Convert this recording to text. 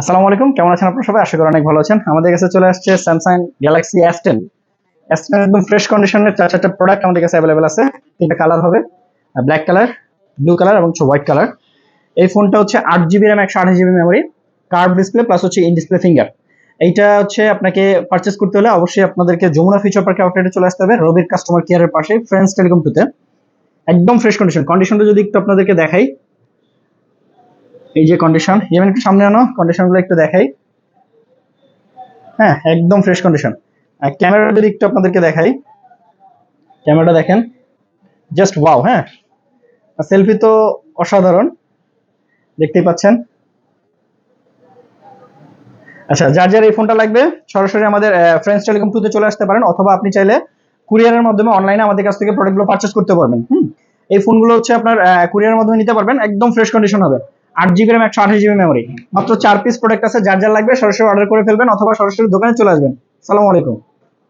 আসসালামু আলাইকুম, কেমন আছেন আপনারা? সবাই আশা করি অনেক ভালো আছেন। আমাদের কাছে চলে আসছে Samsung Galaxy S ten S ten একদম ফ্রেশ কন্ডিশনের চার চারটা প্রোডাক্ট আমাদের কাছে অ্যাভেলেবেল আছে। তিনটা কালার হবে ব্ল্যাক কালার ব্লু কালার এবং হোয়াইট কালার এই ফোনটা হচ্ছে আট জিবি র্যাম একশো আঠাশ GB memory curve display plus হচ্ছে ইন ডিসপ্লে ফিঙ্গার এইটা হচ্ছে আপনাকে পারচেস করতে হলে অবশ্যই আপনাদেরকে যমুনা ফিচার পার্কে আউটলেটে চলে আসতে হবে, রবির কাস্টমার কেয়ারের পাশে ফ্রেন্ডস টেলিকম টুতে একদম ফ্রেশ কন্ডিশন কন্ডিশনটা যদি একটু আপনাদেরকে দেখাই এই যে কন্ডিশন ইভেন একটু সামনে আনো কন্ডিশনগুলো একটু দেখাই। হ্যাঁ একদম ফ্রেশ কন্ডিশন ক্যামেরা যদি একটু আপনাদেরকে দেখাই। ক্যামেরাটা দেখেন। জাস্ট ওয়াও হ্যাঁ। সেলফি তো অসাধারণ। দেখতেই পাচ্ছেন। আচ্ছা যার যার এই ফোনটা লাগবে, সরাসরি আমাদের ফ্রেন্ডস টেলিকম টুতে চলে আসতে পারেন, অথবা আপনি চাইলে কুরিয়ারের মাধ্যমে অনলাইনে আমাদের কাছ থেকে প্রোডাক্টগুলো পারচেস করতে পারবেন। হুম? এই ফোনগুলো হচ্ছে আপনার কুরিয়ারের মাধ্যমে নিতে পারবেন। একদম ফ্রেশ কন্ডিশন হবে। আট জিবি র্যাম একশো আঠাশ জিবি মেমোরি মাত্র চার পিস প্রোডাক্ট আছে, যার যার লাগবে সরাসরি অর্ডার করে ফেলবেন অথবা সরাসরি দোকানে চলে আসবেন। সালাম আলাইকুম।